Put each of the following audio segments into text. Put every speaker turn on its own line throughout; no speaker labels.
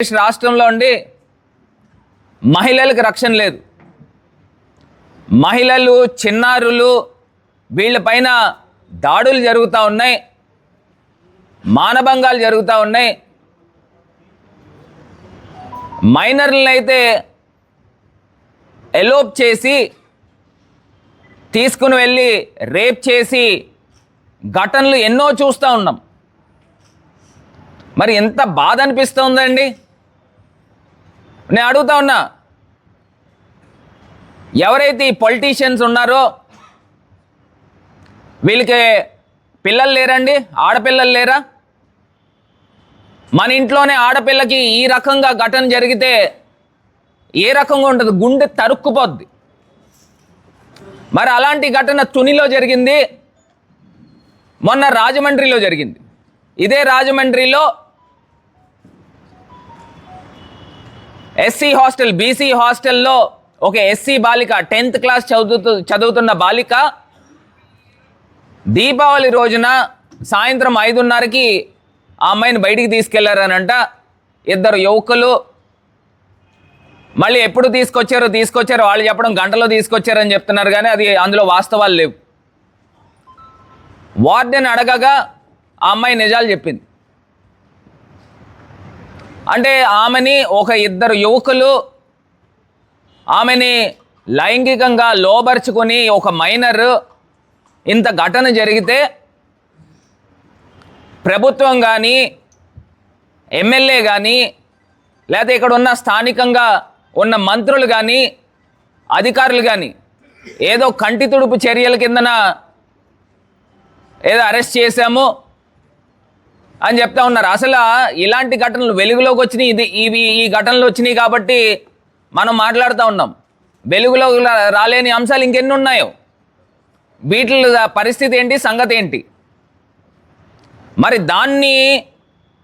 ఆంధ్రప్రదేశ్ రాష్ట్రంలో ఉండి మహిళలకు రక్షణ లేదు. మహిళలు చిన్నారులు వీళ్ళపైన దాడులు జరుగుతూ ఉన్నాయి. మానభంగాలు జరుగుతూ ఉన్నాయి. మైనర్లను అయితే ఎలోప్ చేసి తీసుకుని వెళ్ళి రేప్ చేసి ఘటనలు ఎన్నో చూస్తూ ఉన్నాం. మరి ఎంత బాధ అనిపిస్తుందండి? నేను అడుగుతా ఉన్నా. ఎవరైతే ఈ పొలిటీషియన్స్ ఉన్నారో వీళ్ళకి పిల్లలు లేరండి? ఆడపిల్లలు లేరా? మన ఇంట్లోనే ఆడపిల్లకి ఈ రకంగా ఘటన జరిగితే ఏ రకంగా ఉంటుంది? గుండె తరుక్కుపోద్ది. మరి అలాంటి ఘటన తునిలో జరిగింది. మొన్న రాజమండ్రిలో జరిగింది. ఇదే రాజమండ్రిలో ఎస్సీ హాస్టల్ బీసీ హాస్టల్లో ఒక ఎస్సీ బాలిక టెన్త్ క్లాస్ చదువుతూ చదువుతున్న బాలిక దీపావళి రోజున సాయంత్రం ఐదున్నరకి ఆ అమ్మాయిని బయటికి తీసుకెళ్ళారనంట. ఇద్దరు యువకులు మళ్ళీ ఎప్పుడు తీసుకొచ్చారో తీసుకొచ్చారో వాళ్ళు చెప్పడం గంటలో తీసుకొచ్చారని చెప్తున్నారు కానీ అది అందులో వాస్తవాలు లేవు. వార్డెన్ అడగగా ఆ అమ్మాయి నిజాలు చెప్పింది. అంటే ఆమెని ఒక ఇద్దరు యువకులు ఆమెని లైంగికంగా లోబరుచుకొని ఒక మైనర్ ఇంత ఘటన జరిగితే ప్రభుత్వం కానీ ఎమ్మెల్యే కానీ లేకపోతే ఇక్కడ ఉన్న స్థానికంగా ఉన్న మంత్రులు కానీ అధికారులు కానీ ఏదో కంటి తుడుపు చర్యల కిందన ఏదో అరెస్ట్ చేశాము. అని చెప్తా ఉన్నారు. అసలు ఇలాంటి ఘటనలు వెలుగులోకి వచ్చినాయి. ఇది ఇవి ఈ ఘటనలు వచ్చినాయి కాబట్టి మనం మాట్లాడుతూ ఉన్నాం. వెలుగులో రాలేని అంశాలు ఇంకెన్ని ఉన్నాయో? వీటి పరిస్థితి ఏంటి? సంగతి ఏంటి? మరి దాన్ని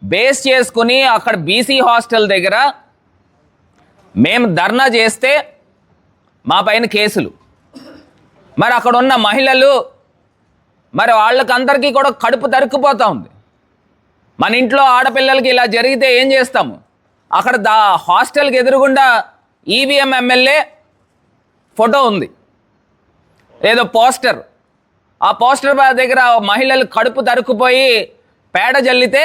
బేస్ చేసుకుని అక్కడ బీసీ హాస్టల్ దగ్గర మేము ధర్నా చేస్తే మా పైన కేసులు. మరి అక్కడ ఉన్న మహిళలు మరి వాళ్ళకందరికీ కూడా కడుపు తరుక్కుపోతూ ఉంది. మన ఇంట్లో ఆడపిల్లలకి ఇలా జరిగితే ఏం చేస్తాము అక్కడ దా హాస్టల్కి ఎదురుగుండా ఈవీఎం ఎమ్మెల్యే ఫోటో ఉంది. ఏదో పోస్టర్. ఆ పోస్టర్ దగ్గర మహిళలు కడుపు తరుక్కుపోయి పేడ జల్లితే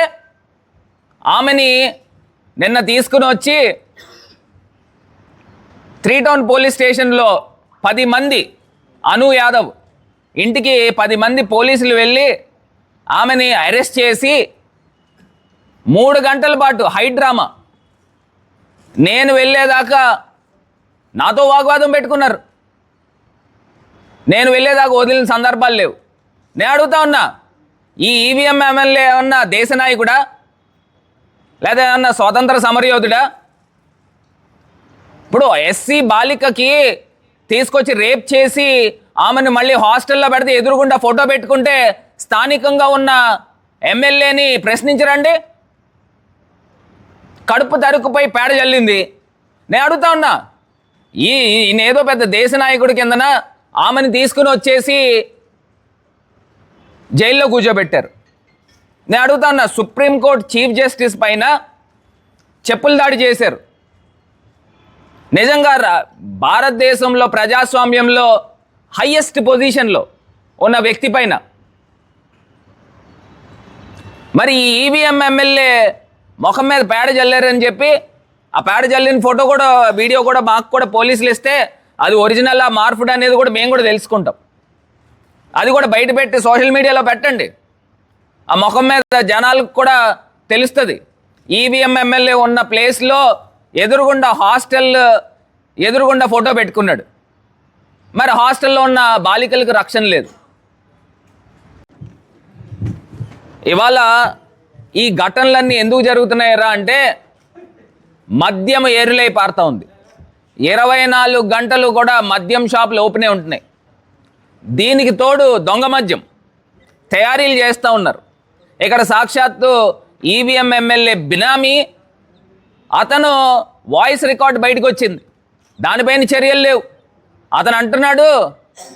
ఆమెని నిన్న తీసుకుని వచ్చి త్రీ టౌన్ పోలీస్ స్టేషన్లో పది మంది అను యాదవ్ ఇంటికి పది మంది పోలీసులు వెళ్ళి ఆమెని అరెస్ట్ చేసి మూడు గంటల పాటు హై డ్రామా. నేను వెళ్ళేదాకా నాతో వాగ్వాదం పెట్టుకున్నారు. నేను వెళ్ళేదాకా వదిలిన సందర్భాలు లేవు. నేను అడుగుతా ఉన్నా ఈ ఈవీఎం ఎమ్మెల్యే ఏమన్నా దేశ నాయకుడా? లేదా ఏమన్నా స్వాతంత్ర సమరయోధుడా? ఇప్పుడు ఎస్సీ బాలికకి తీసుకొచ్చి రేప్ చేసి ఆమెను మళ్ళీ హాస్టల్లో పెడితే ఎదురుగుండా ఫోటో పెట్టుకుంటే స్థానికంగా ఉన్న ఎమ్మెల్యేని ప్రశ్నించరండి? కడుపు తరుకుపై పేడ చల్లింది నేను అడుగుతా ఉన్నా ఈ ఈయన ఏదో పెద్ద దేశ నాయకుడి కిందన ఆమెను తీసుకుని వచ్చేసి జైల్లో కూర్చోబెట్టారు. నేను అడుగుతా ఉన్నా సుప్రీంకోర్టు చీఫ్ జస్టిస్ పైన చెప్పులు దాడి చేశారు. నిజంగా రా- భారతదేశంలో ప్రజాస్వామ్యంలో హయ్యెస్ట్ పొజిషన్లో ఉన్న వ్యక్తి పైన. మరి ఈవీఎం ఎమ్మెల్యే ముఖం మీద పేడ జల్లారని చెప్పి ఆ పేడ చల్లిన ఫోటో కూడా వీడియో కూడా మాకు కూడా పోలీసులు ఇస్తే అది ఒరిజినల్ ఆ మార్పుడ్ అనేది కూడా మేము కూడా తెలుసుకుంటాం. అది కూడా బయట పెట్టి సోషల్ మీడియాలో పెట్టండి. ఆ ముఖం మీద జనాలకు కూడా తెలుస్తుంది. ఈవీఎం ఎమ్మెల్యే ఉన్న ప్లేస్లో ఎదురుగుండా హాస్టల్ ఎదురుగుండా ఫోటో పెట్టుకున్నాడు. మరి హాస్టల్లో ఉన్న బాలికలకు రక్షణ లేదు. ఇవాళ ఈ ఘటనలన్నీ ఎందుకు జరుగుతున్నాయరా అంటే మద్యం ఏరులై పారుతూ ఉంది. ఇరవై నాలుగు గంటలు కూడా మద్యం షాపులు ఓపెనే ఉంటున్నాయి. దీనికి తోడు దొంగ మద్యం తయారీలు చేస్తూ ఉన్నారు. ఇక్కడ సాక్షాత్తు ఈవీఎం ఎమ్మెల్యే బినామీ అతను వాయిస్ రికార్డ్ బయటకు వచ్చింది. దానిపైన చర్యలు లేవు. అతను అంటున్నాడు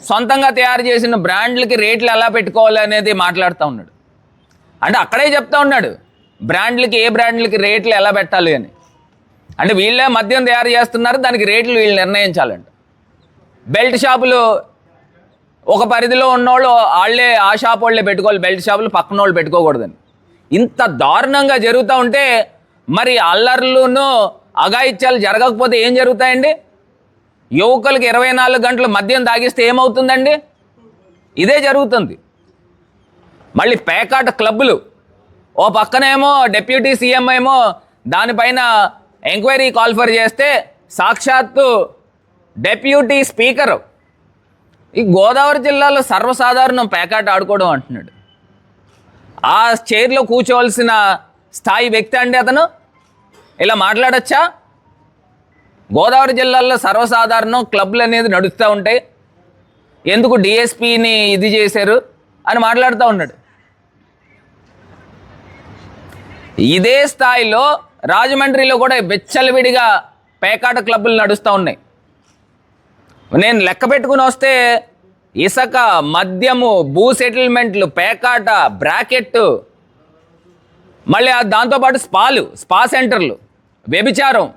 సొంతంగా తయారు చేసిన బ్రాండ్లకి రేట్లు ఎలా పెట్టుకోవాలి అనేది మాట్లాడుతూ ఉన్నాడు. అంటే అక్కడే చెప్తా ఉన్నాడు బ్రాండ్లకి ఏ బ్రాండ్లకి రేట్లు ఎలా పెట్టాలి అని. అంటే వీళ్ళే మద్యం తయారు చేస్తున్నారు దానికి రేట్లు వీళ్ళు నిర్ణయించాలంట. బెల్ట్ షాపులు ఒక పరిధిలో ఉన్నోళ్ళు వాళ్ళే ఆ షాప్ వాళ్ళే పెట్టుకోవాలి బెల్ట్ షాపులు పక్కన వాళ్ళు పెట్టుకోకూడదని. ఇంత దారుణంగా జరుగుతూ ఉంటే మరి అల్లర్లును అఘాయిత్యాలు జరగకపోతే ఏం జరుగుతాయండి? యువకులకి ఇరవై నాలుగు గంటలు మద్యం తాగిస్తే ఏమవుతుందండి? ఇదే జరుగుతుంది. మళ్ళీ పేకాట క్లబ్బులు. ఓ పక్కనేమో డిప్యూటీ సీఎం ఏమో దానిపైన ఎంక్వైరీ కాల్ఫర్ చేస్తే సాక్షాత్తు డెప్యూటీ స్పీకర్. ఈ గోదావరి జిల్లాలో సర్వసాధారణం పేకాట ఆడుకోవడం అంటున్నాడు. ఆ చైర్లో కూర్చోవలసిన స్థాయి వ్యక్తి అండి అతను. ఇలా మాట్లాడచ్చా? గోదావరి జిల్లాలో సర్వసాధారణం క్లబ్లు అనేది నడుస్తూ ఉంటాయి. ఎందుకు డిఎస్పీని ఇది చేశారు అని మాట్లాడుతూ ఉన్నాడు. ఇదే స్థాయిలో రాజమండ్రిలో కూడా విచ్చలవిడిగా పేకాట క్లబ్బులు నడుస్తూ ఉన్నాయి. నేను లెక్క పెట్టుకుని వస్తే ఇసక మద్యము భూ సెటిల్మెంట్లు పేకాట బ్రాకెట్ మళ్ళీ దాంతోపాటు స్పాలు స్పా సెంటర్లు వ్యభిచారం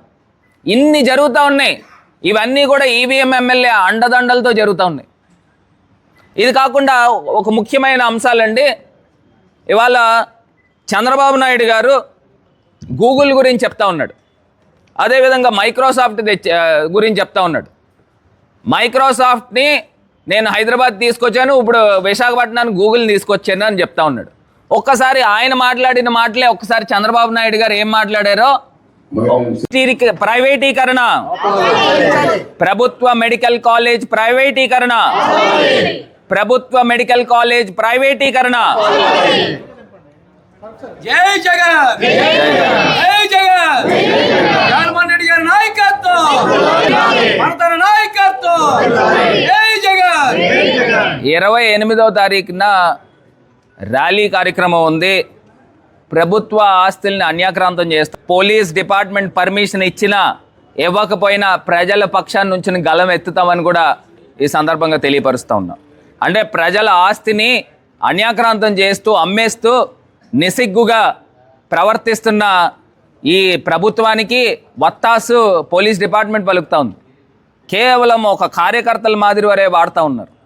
ఇన్ని జరుగుతూ ఉన్నాయి. ఇవన్నీ కూడా ఈవీఎం ఎమ్మెల్యే అండదండలతో జరుగుతూ ఉన్నాయి. ఇది కాకుండా ఒక ముఖ్యమైన అంశాలండి. ఇవాళ చంద్రబాబు నాయుడు గారు గూగుల్ గురించి చెప్తా ఉన్నాడు. అదేవిధంగా మైక్రోసాఫ్ట్ తెచ్చి గురించి చెప్తా ఉన్నాడు. మైక్రోసాఫ్ట్ని నేను హైదరాబాద్ తీసుకొచ్చాను ఇప్పుడు విశాఖపట్నాన్ని గూగుల్ని తీసుకొచ్చాను అని చెప్తా ఉన్నాడు. ఒక్కసారి ఆయన మాట్లాడిన మాటలే ఒక్కసారి చంద్రబాబు నాయుడు గారు ఏం మాట్లాడారో? ప్రైవేటీకరణ. ప్రభుత్వ మెడికల్ కాలేజ్ ప్రైవేటీకరణ. ప్రభుత్వ మెడికల్ కాలేజ్ ప్రైవేటీకరణ.
జై జగన్! జై జగన్! జగన్మోహన్ రెడ్డి గారి నాయకత్వం! మనతన నాయకత్వం! జై జగన్!
ఇరవై ఎనిమిదవ తారీఖున ర్యాలీ కార్యక్రమం ఉంది. ప్రభుత్వ ఆస్తుల్ని అన్యాక్రాంతం చేస్తా పోలీస్ డిపార్ట్మెంట్ పర్మిషన్ ఇచ్చినా ఇవ్వకపోయినా ప్రజల పక్షాన్ని నుంచి గలం ఎత్తుతామని కూడా ఈ సందర్భంగా తెలియపరుస్తూ ఉన్నాం. అంటే ప్రజల ఆస్తిని అన్యాక్రాంతం చేస్తూ అమ్మేస్తూ నిసిగ్గుగా ప్రవర్తిస్తున్న ఈ ప్రభుత్వానికి వత్తాసు పోలీస్ డిపార్ట్మెంట్ పలుకుతూ ఉంది. కేవలం ఒక కార్యకర్తల మాదిరి వరే వాడుతూ ఉన్నారు.